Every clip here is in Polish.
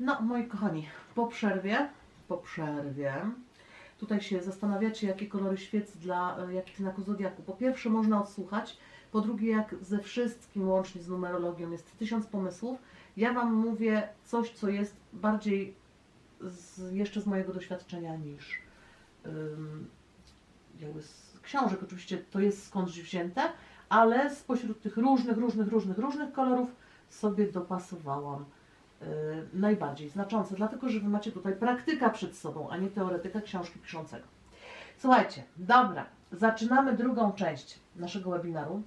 No, moi kochani, po przerwie, po przerwie, tutaj się zastanawiacie, jakie kolory świec dla e, jakich znaków zodiaku. Po pierwsze, można odsłuchać, po drugie, jak ze wszystkim, łącznie z numerologią, jest tysiąc pomysłów. Ja Wam mówię coś, co jest bardziej z, jeszcze z mojego doświadczenia niż ym, jakby z książek. Oczywiście to jest skądś wzięte, ale spośród tych różnych, różnych, różnych, różnych kolorów sobie dopasowałam najbardziej znaczące, dlatego że Wy macie tutaj praktyka przed sobą, a nie teoretyka książki piszącego. Słuchajcie, dobra, zaczynamy drugą część naszego webinaru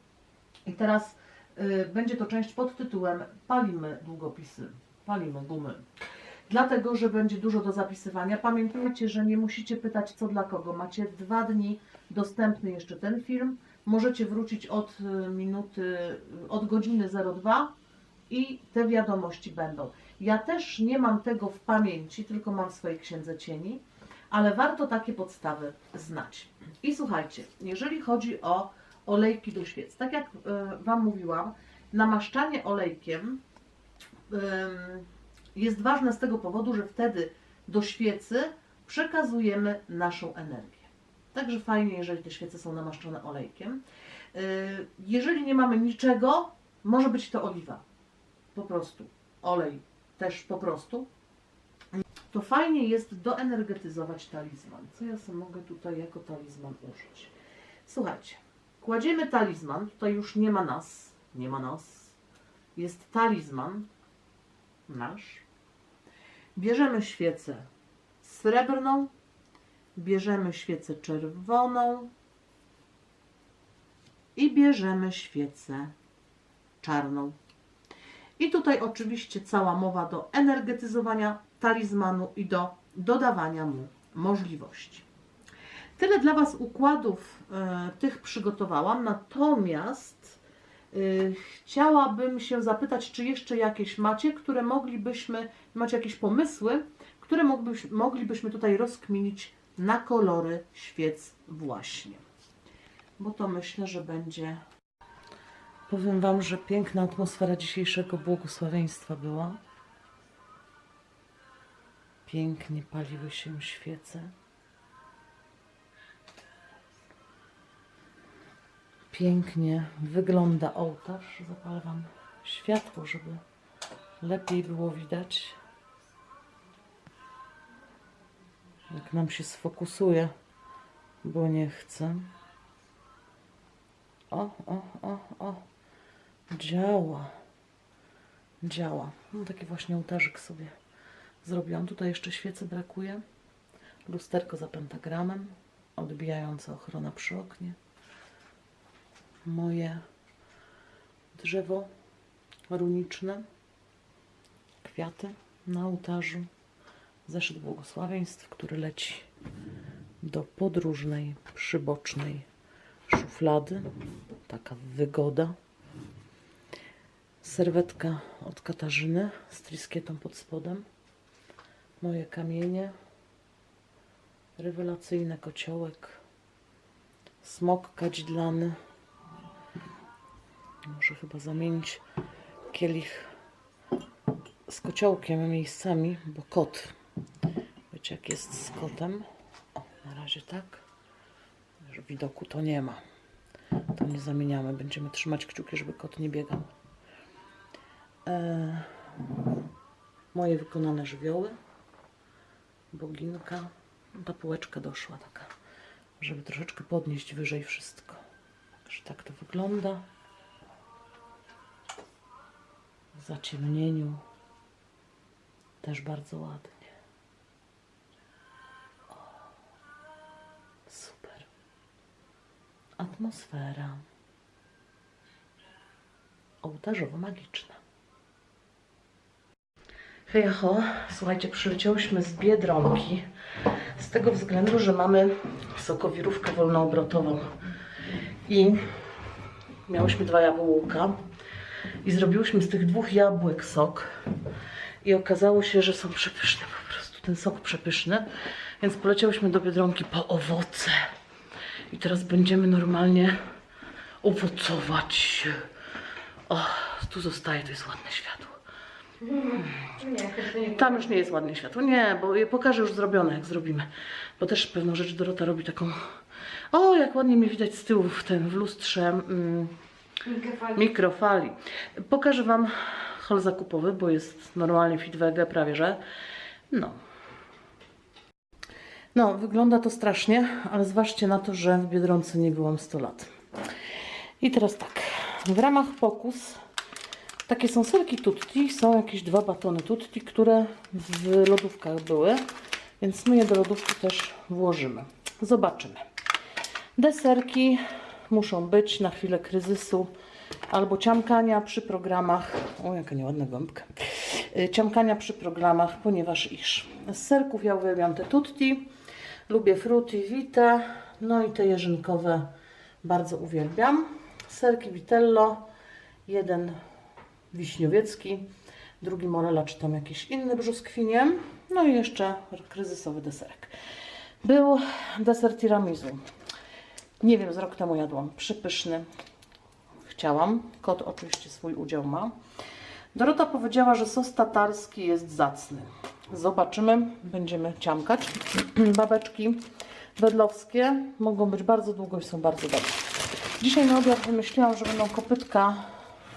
i teraz y, będzie to część pod tytułem Palimy długopisy, palimy gumy. Dlatego, że będzie dużo do zapisywania. Pamiętajcie, że nie musicie pytać co dla kogo. Macie dwa dni dostępny jeszcze ten film. Możecie wrócić od y, minuty, od godziny 02 i te wiadomości będą. Ja też nie mam tego w pamięci, tylko mam w swojej księdze cieni, ale warto takie podstawy znać. I słuchajcie, jeżeli chodzi o olejki do świec, tak jak e, Wam mówiłam, namaszczanie olejkiem em, jest ważne z tego powodu, że wtedy do świecy przekazujemy naszą energię. Także fajnie, jeżeli te świece są namaszczone olejkiem. E, Jeżeli nie mamy niczego, może być to oliwa. Po prostu. Olej też po prostu. To fajnie jest doenergetyzować talizman. Co ja sobie mogę tutaj jako talizman użyć? Słuchajcie, kładziemy talizman. Tutaj już nie ma nas. Nie ma nas. Jest talizman nasz. Bierzemy świecę srebrną. Bierzemy świecę czerwoną. I bierzemy świecę czarną. I tutaj oczywiście cała mowa do energetyzowania talizmanu i do dodawania mu możliwości. Tyle dla Was układów e, tych przygotowałam, natomiast e, chciałabym się zapytać, czy jeszcze jakieś macie, które moglibyśmy, macie jakieś pomysły, które moglibyśmy, moglibyśmy tutaj rozkminić na kolory świec właśnie. Bo to myślę, że będzie Powiem Wam, że piękna atmosfera dzisiejszego błogosławieństwa była. Pięknie paliły się świece. Pięknie wygląda ołtarz. Zapalę Wam światło, żeby lepiej było widać. Jak nam się sfokusuje, bo nie chcę. O, o, o, o. Działa. Działa. No, taki właśnie ołtarzyk sobie zrobiłam. Tutaj jeszcze świecy brakuje. Lusterko za pentagramem. Odbijająca ochrona przy oknie. Moje drzewo runiczne. Kwiaty na ołtarzu. Zeszyt błogosławieństw, który leci do podróżnej, przybocznej szuflady. Taka wygoda. Serwetka od Katarzyny z triskietą pod spodem. Moje kamienie. Rewelacyjny kociołek. Smok kadzidlany. Muszę chyba zamienić kielich z kociołkiem miejscami, bo kot. Wiecie jak jest z kotem. O, na razie tak widoku to nie ma. To nie zamieniamy. Będziemy trzymać kciuki, żeby kot nie biegał. E, moje wykonane żywioły. Boginka. Ta półeczka doszła taka, żeby troszeczkę podnieść wyżej wszystko. Także tak to wygląda. W zaciemnieniu też bardzo ładnie. Super. Atmosfera. Ołtarzowo-magiczna. Hej, ho. Słuchajcie, przyleciałyśmy z Biedronki z tego względu, że mamy sokowirówkę wolnoobrotową i miałyśmy dwa jabłka i zrobiłyśmy z tych dwóch jabłek sok i okazało się, że są przepyszne po prostu, ten sok przepyszny, więc poleciałyśmy do Biedronki po owoce i teraz będziemy normalnie owocować. O, tu zostaje, to jest ładne światło. Tam już nie jest ładnie światło. Nie, bo je pokażę już zrobione, jak zrobimy. Bo też pewną rzecz Dorota robi taką... O, jak ładnie mnie widać z tyłu w, ten, w lustrze mm, Mikrofali. mikrofali. Pokażę Wam hol zakupowy, bo jest normalnie fit wege, prawie że. No. No, wygląda to strasznie, ale zważcie na to, że w Biedronce nie byłam 100 lat. I teraz tak, w ramach pokus takie są serki tutti, są jakieś dwa batony tutti, które w lodówkach były, więc my je do lodówki też włożymy. Zobaczymy. Deserki muszą być na chwilę kryzysu albo ciamkania przy programach. O, jaka nieładna gąbka. Y, Ciamkania przy programach, ponieważ iż z serków ja uwielbiam te tutti, lubię frutti vite, no i te jeżynkowe bardzo uwielbiam. Serki vitello, jeden wiśniowiecki, drugi morela, czy tam jakiś inny brzoskwinie, no i jeszcze kryzysowy deserek. Był deser tiramisu. Nie wiem, z rok temu jadłam. Przepyszny. Chciałam. Kot oczywiście swój udział ma. Dorota powiedziała, że sos tatarski jest zacny. Zobaczymy. Będziemy ciamkać. Babeczki wedlowskie mogą być bardzo długo i są bardzo dobre. Dzisiaj na obiad wymyśliłam, że będą kopytka.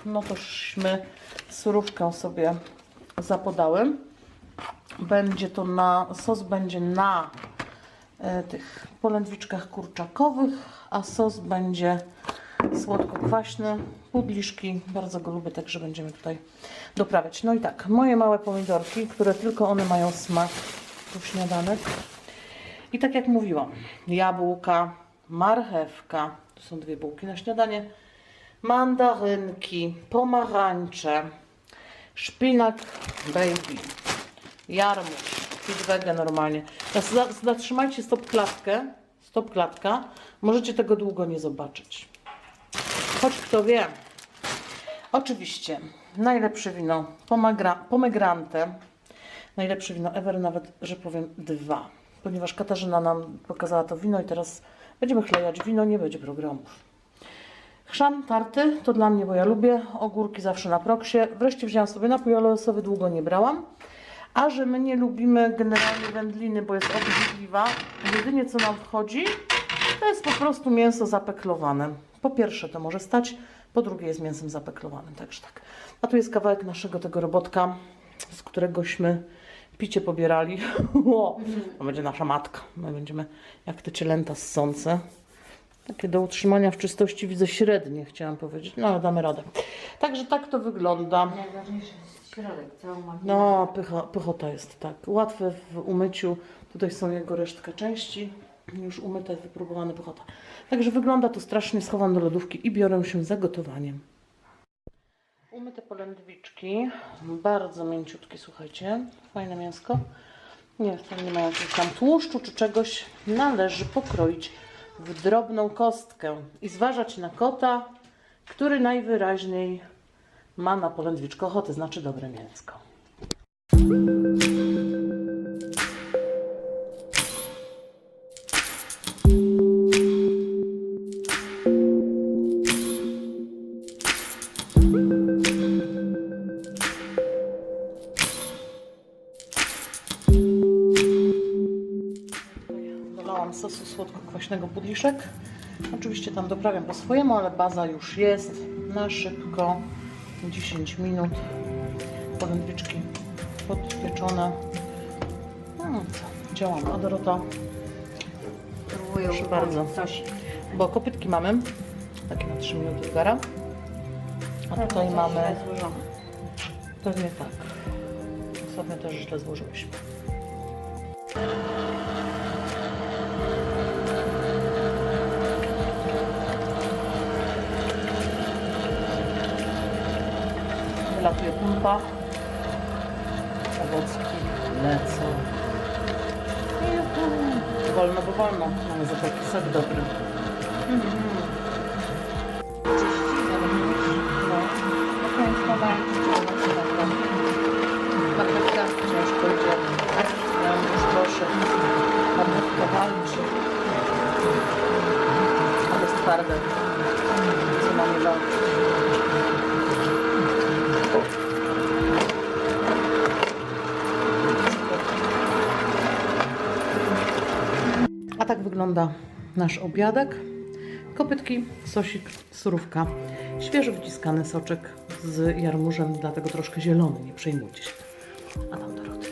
No tośmy surówkę sobie zapodały. Będzie to na, sos będzie na e, tych polędwiczkach kurczakowych, a sos będzie słodko-kwaśny, pudliszki, bardzo go lubię, także będziemy tutaj doprawiać. No i tak, moje małe pomidorki, które tylko one mają smak do śniadanek. I tak jak mówiłam, jabłka, marchewka, to są dwie bułki na śniadanie, mandarynki, pomarańcze, szpinak baby, jarmuż, fit wege normalnie. Zatrzymajcie stop klatkę, stop klatka, możecie tego długo nie zobaczyć. Choć kto wie. Oczywiście, najlepsze wino pomegrante, najlepsze wino ever, nawet, że powiem dwa, ponieważ Katarzyna nam pokazała to wino i teraz będziemy chlejać wino, nie będzie programów. Chrzan tarty to dla mnie, bo ja lubię ogórki zawsze na proksie. Wreszcie wzięłam sobie napój oleosowy, długo nie brałam. A że my nie lubimy generalnie wędliny, bo jest obrzydliwa, jedynie co nam wchodzi, to jest po prostu mięso zapeklowane. Po pierwsze to może stać, po drugie jest mięsem zapeklowanym, także tak. A tu jest kawałek naszego tego robotka, z któregośmy picie pobierali. To będzie nasza matka. My będziemy jak te cielęta ssące. Takie do utrzymania w czystości widzę średnie, chciałam powiedzieć. No, ale damy radę. Także tak to wygląda. Najważniejszy jest środek, całą. No, pycha, pychota jest, tak. Łatwe w umyciu. Tutaj są jego resztka części. Już umyte, wypróbowane pychota. Także wygląda to strasznie. Schowam do lodówki i biorę się za gotowaniem. Umyte polędwiczki. Bardzo mięciutkie, słuchajcie. Fajne mięsko. Nie, nie mają jakiegoś tam tłuszczu czy czegoś. Należy pokroić w drobną kostkę i zważać na kota, który najwyraźniej ma na polędwiczkę ochotę, znaczy dobre mięsko. Słodko-kwaśnego pudliszek. Oczywiście tam doprawiam po swojemu, ale baza już jest. Na szybko, 10 minut. Polędwiczki podpieczone. No co, działam. A Dorota, Próbuję proszę bardzo. Coś. Bo kopytki mamy, takie na 3 minuty gara. A tutaj mamy, pewnie tak. Ostatnio też źle złożyłyśmy. Pumpa. Owocki lecą. Juhu. Wolno, bo wolno. Mamy za taki sok dobry. Marchewka walczy. Ale jest twarde. Co mamy walczyć? A tak wygląda nasz obiadek. Kopytki, sosik, surówka, świeżo wyciskany soczek z jarmużem, dlatego troszkę zielony, nie przejmujcie się. A tam Doroty.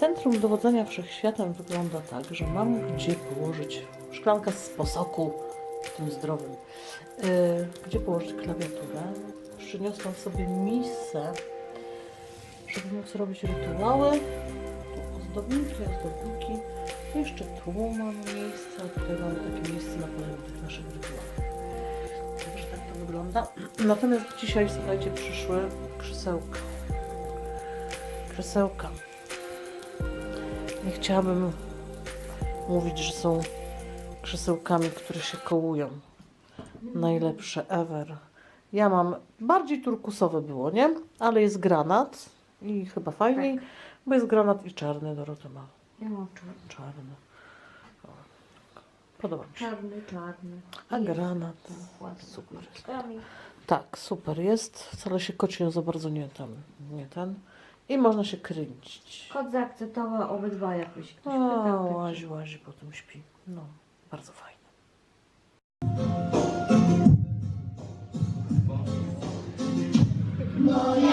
Centrum dowodzenia wszechświatem wygląda tak, że mam gdzie położyć szklankę z posoku, tym zdrowym, yy, gdzie położyć klawiaturę. Przyniosłam sobie misę, żeby móc robić rytuały. Tu ozdobniki, ozdobniki. Jeszcze tu mam miejsce, a tutaj mamy takie miejsce na kolejnych tych naszych rytuałów. Także tak to wygląda. Natomiast dzisiaj, słuchajcie, przyszły krzesełka. Krzesełka. Nie chciałabym mówić, że są krzesełkami, które się kołują. Najlepsze ever. Ja mam bardziej turkusowe było, nie? Ale jest granat i chyba fajniej, bo jest granat i czarny. Dorota ma Ja mam czarny. czarny. O, Podoba mi się. Czarny, czarny. A Jest. granat. Ładny. Super jest. Kami. Tak, super jest. Wcale się kocią za bardzo nie ten, nie ten. I można się kręcić. Kot zaakceptował obydwa, jakbyś ktoś O, pytał. tak. łazi, łazi, potem śpi. No, bardzo fajnie. Moja